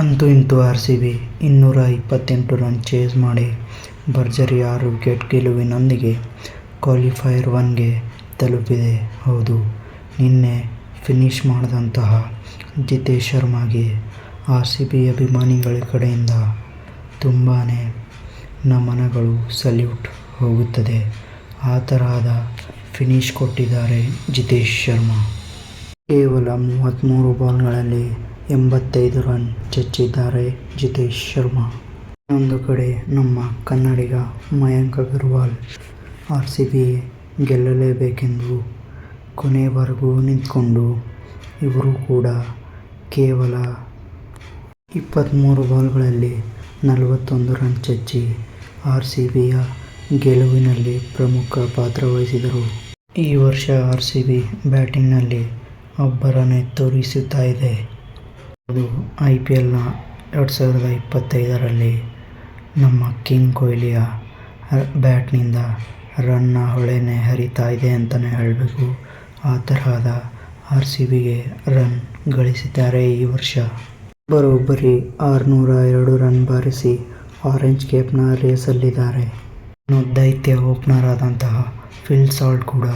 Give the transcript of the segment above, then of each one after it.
ಅಂತೂ ಇಂತೂ R C B ಇನ್ನೂರ ಇಪ್ಪತ್ತೆಂಟು ರನ್ ಚೇಸ್ ಮಾಡಿ ಭರ್ಜರಿ ಆರು ವಿಕೆಟ್ ಗೆಲುವಿನೊಂದಿಗೆ ಕ್ವಾಲಿಫೈಯರ್ ಒನ್ಗೆ ತಲುಪಿದೆ. ಹೌದು, ನಿನ್ನೆ ಫಿನಿಶ್ ಮಾಡಿದಂತಹ ಜಿತೇಶ್ ಶರ್ಮಾಗೆ ಆರ್ ಸಿ ಬಿ ಅಭಿಮಾನಿಗಳ ಕಡೆಯಿಂದ ತುಂಬಾ ನಮನಗಳು, ಸಲ್ಯೂಟ್ ಹೋಗುತ್ತದೆ. ಆ ತರಹದ ಫಿನಿಶ್ ಕೊಟ್ಟಿದ್ದಾರೆ ಜಿತೇಶ್ ಶರ್ಮಾ. ಕೇವಲ ಮೂವತ್ತ್ಮೂರು ಬಾಲ್ಗಳಲ್ಲಿ ಎಂಬತ್ತೈದು ರನ್ ಚಚ್ಚಿದ್ದಾರೆ ಜಿತೇಶ್ ಶರ್ಮಾ. ಇನ್ನೊಂದು ಕಡೆ ನಮ್ಮ ಕನ್ನಡಿಗ Mayank Agarwal R C B ಗೆಲ್ಲಲೇಬೇಕೆಂದು ಕೊನೆವರೆಗೂ ನಿಂತ್ಕೊಂಡು, ಇವರು ಕೂಡ ಕೇವಲ ಇಪ್ಪತ್ತ್ಮೂರು ಬಾಲ್ಗಳಲ್ಲಿ ನಲವತ್ತೊಂದು ರನ್ ಚಚ್ಚಿ ಆರ್ ಸಿ ಬಿಯ ಗೆಲುವಿನಲ್ಲಿ ಪ್ರಮುಖ ಪಾತ್ರ ವಹಿಸಿದರು. ಈ ವರ್ಷ ಆರ್ ಸಿ ಬಿ ಬ್ಯಾಟಿಂಗ್ನಲ್ಲಿ ಅಬ್ಬರನೇ ತೋರಿಸುತ್ತಾ ಇದೆ. ಅದು ಐ ಪಿ ಎಲ್ನ ಎರಡು ಸಾವಿರದ ಇಪ್ಪತ್ತೈದರಲ್ಲಿ ನಮ್ಮ ಕಿಂಗ್ ಕೊಹ್ಲಿಯ ಬ್ಯಾಟ್ನಿಂದ ರನ್ನ ಹೊಳೆನೆ ಹರಿತಾ ಇದೆ ಅಂತಲೇ ಹೇಳಬೇಕು. ಆ ತರಹದ ಆರ್ ಸಿ ಬಿಗೆ ರನ್ ಗಳಿಸಿದ್ದಾರೆ ಈ ವರ್ಷ. ಬರೋಬ್ಬರಿ ಆರುನೂರ ಎರಡು ರನ್ ಬಾರಿಸಿ ಆರೆಂಜ್ ಕ್ಯಾಪ್ನ ರೇಸಲ್ಲಿದ್ದಾರೆ. ಇನ್ನು ದೈತ್ಯ ಓಪನರ್ ಆದಂತಹ ಫಿಲ್ ಸಾಲ್ಟ್ ಕೂಡ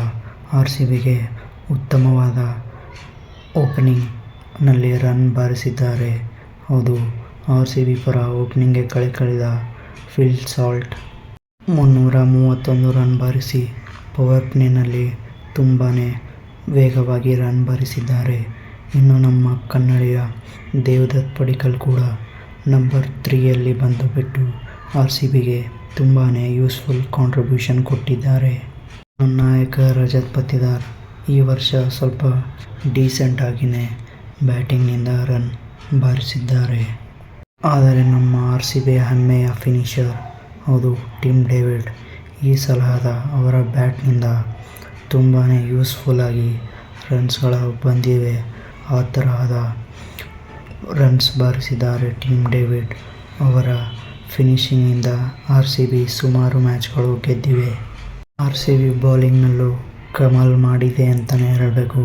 ಆರ್ ಸಿ ಬಿಗೆ ಉತ್ತಮವಾದ ಓಪನಿಂಗ್ನಲ್ಲಿ ರನ್ ಬಾರಿಸಿದ್ದಾರೆ. ಹೌದು, ಆರ್ ಸಿ ಬಿ ಪರ ಓಪನಿಂಗ್ಗೆ ಕಳೆಕಳೆದ ಫಿಲ್ ಸಾಲ್ಟ್. ಮುನ್ನೂರ ಮೂವತ್ತೊಂದು ರನ್ ಬಾರಿಸಿ ಪವರ್ ಪ್ಲೇನಲ್ಲಿ ತುಂಬಾ ವೇಗವಾಗಿ ರನ್ ಬಾರಿಸಿದ್ದಾರೆ. ಇನ್ನು ನಮ್ಮ ಕನ್ನಡಿಯ ದೇವದತ್ ಪಡಿಕಲ್ ಕೂಡ ನಂಬರ್ ತ್ರೀಯಲ್ಲಿ ಬಂದು ಬಿಟ್ಟು ಆರ್ ಸಿ ಬಿಗೆ ತುಂಬಾ ಯೂಸ್ಫುಲ್ ಕಾಂಟ್ರಿಬ್ಯೂಷನ್ ಕೊಟ್ಟಿದ್ದಾರೆ. ನಾಯಕ ರಜತ್ ಪತಿದಾರ್ ಈ ವರ್ಷ ಸ್ವಲ್ಪ ಡೀಸೆಂಟ್ ಆಗಿಯೇ ಬ್ಯಾಟಿಂಗ್ನಿಂದ ರನ್ ಬಾರಿಸಿದ್ದಾರೆ. ಆದರೆ ನಮ್ಮ ಆರ್ ಸಿ ಬಿ ಹೆಮ್ಮೆಯ ಫಿನಿಷರ್ ಹೌದು, ಟಿಮ್ ಡೇವಿಡ್. ಈ ಸಲಹದ ಅವರ ಬ್ಯಾಟ್ನಿಂದ ತುಂಬಾ ಯೂಸ್ಫುಲ್ ಆಗಿ ರನ್ಸ್ಗಳು ಬಂದಿವೆ. ಆ ತರಹದ ರನ್ಸ್ ಬಾರಿಸಿದ್ದಾರೆ ಟಿಮ್ ಡೇವಿಡ್. ಅವರ ಫಿನಿಶಿಂಗಿಂದ ಆರ್ ಸಿ ಬಿ ಸುಮಾರು ಮ್ಯಾಚ್ಗಳು ಗೆದ್ದಿವೆ. ಆರ್ ಸಿ ಬಿ ಬೌಲಿಂಗ್ನಲ್ಲೂ ಕಮಲ್ ಮಾಡಿದೆ ಅಂತಲೇ ಹೇಳಬೇಕು.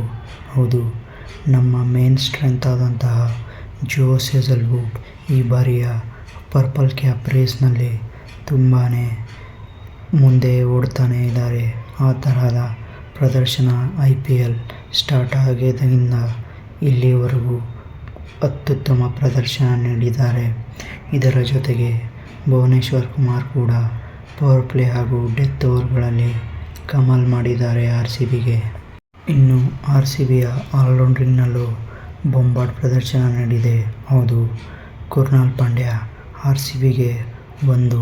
ಹೌದು ನಮ್ಮ ಮೇನ್ ಸ್ಟ್ರೆಂತ್ ಆದಂತಹ ಜೋ ಸೆಜಲ್ವುಡ್ ಈ ಬಾರಿಯ ಪರ್ಪಲ್ ಕ್ಯಾಪ್ ರೇಸ್ನಲ್ಲಿ ತುಂಬಾ ಮುಂದೆ ಓಡ್ತಾನೆ ಇದ್ದಾರೆ. ಆ ತರಹದ ಪ್ರದರ್ಶನ ಐ ಪಿ ಎಲ್ ಸ್ಟಾರ್ಟ್ ಆಗಿದ್ದರಿಂದ ಇಲ್ಲಿವರೆಗೂ ಅತ್ಯುತ್ತಮ ಪ್ರದರ್ಶನ ನೀಡಿದ್ದಾರೆ. ಇದರ ಜೊತೆಗೆ ಭುವನೇಶ್ವರ್ ಕುಮಾರ್ ಕೂಡ ಪವರ್ ಪ್ಲೇ ಹಾಗೂ ಡೆತ್ ಓವರ್ಗಳಲ್ಲಿ ಕಮಲ್ ಮಾಡಿದ್ದಾರೆ ಆರ್ ಸಿ ಬಿಗೆ ಇನ್ನು ಆರ್ ಸಿ ಬಿಯ ಆಲ್ರೌಂಡಿಂಗ್ನಲ್ಲೂ ಬೊಂಬಾಟ್ ಪ್ರದರ್ಶನ ನೀಡಿದೆ ಹೌದು, ಕುರ್ನಾಲ್ ಪಾಂಡ್ಯ ಆರ್ ಸಿ ಬಿಗೆ ಒಂದು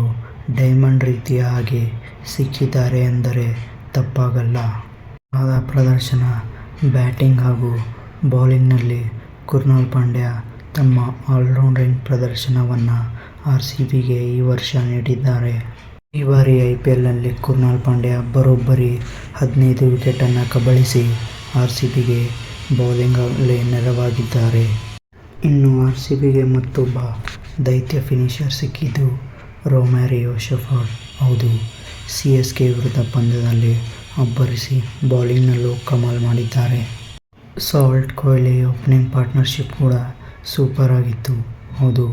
ಡೈಮಂಡ್ ರೀತಿಯ ಹಾಗೆ ಸಿಕ್ಕಿದ್ದಾರೆ ಎಂದರೆ ತಪ್ಪಾಗಲ್ಲ. ಆದ ಪ್ರದರ್ಶನ, ಬ್ಯಾಟಿಂಗ್ ಹಾಗೂ ಬೌಲಿಂಗ್ನಲ್ಲಿ ಕುರ್ನಾಲ್ ಪಾಂಡ್ಯ ತಮ್ಮ ಆಲ್ರೌಂಡಿಂಗ್ ಪ್ರದರ್ಶನವನ್ನು ಆರ್ ಸಿ ಬಿಗೆ ಈ ವರ್ಷ ನೀಡಿದ್ದಾರೆ. ಈ ಬಾರಿ ಐ ಪಿ ಎಲ್ನಲ್ಲಿ ಕೃಣಾಲ್ ಪಾಂಡ್ಯ ಬರೋಬ್ಬರಿ ಹದಿನೈದು ವಿಕೆಟನ್ನು ಕಬಳಿಸಿ ಆರ್ ಸಿ ಬಿಗೆ ಬೌಲಿಂಗಲ್ಲಿ ನೆರವಾಗಿದ್ದಾರೆ. ಇನ್ನು ಆರ್ ಸಿ ಬಿಗೆ ಮತ್ತೊಬ್ಬ ದೈತ್ಯ ಫಿನಿಷರ್ ಸಿಕ್ಕಿದ್ದು ರೋಮ್ಯಾರಿಯೋ ಶೆಫರ್ಡ್. ಹೌದು, ಸಿ ಎಸ್ ಕೆ ವಿರುದ್ಧ ಪಂದ್ಯದಲ್ಲಿ ಅಬ್ಬರಿಸಿ ಬೌಲಿಂಗ್ನಲ್ಲೂ ಕಮಾಲ್ ಮಾಡಿದ್ದಾರೆ. ಸಾಲ್ಟ್ ಕೊಹ್ಲಿ ಓಪನಿಂಗ್ ಪಾರ್ಟ್ನರ್ಶಿಪ್ ಕೂಡ ಸೂಪರ್ ಆಗಿತ್ತು. ಹೌದು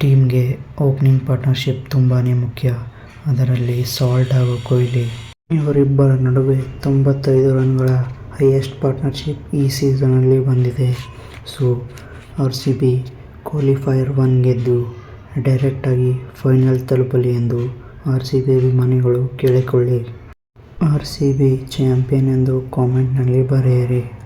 ಟೀಮ್ಗೆ ಓಪನಿಂಗ್ ಪಾರ್ಟ್ನರ್ಶಿಪ್ ತುಂಬಾ ಮುಖ್ಯ. ಅದರಲ್ಲಿ ಸಾಲ್ಟ್ ಹಾಗೂ ಕೊಹ್ಲಿ ಇವರಿಬ್ಬರ ನಡುವೆ ತೊಂಬತ್ತೈದು ರನ್ಗಳ ಹೈಯೆಸ್ಟ್ ಪಾರ್ಟ್ನರ್ಶಿಪ್ ಈ ಸೀಸನಲ್ಲಿ ಬಂದಿದೆ. So, R C B qualifier one ಗೆದ್ದು ಡೈರೆಕ್ಟಾಗಿ ಫೈನಲ್ ತಲುಪಲಿ ಎಂದು ಆರ್ ಸಿ ಬಿ ಅಭಿಮಾನಿಗಳು ಕೇಳಿಕೊಳ್ಳಿ. ಆರ್ ಸಿ ಬಿ ಚಾಂಪಿಯನ್ ಎಂದು ಕಾಮೆಂಟ್ನಲ್ಲಿ ಬರೆಯಿರಿ.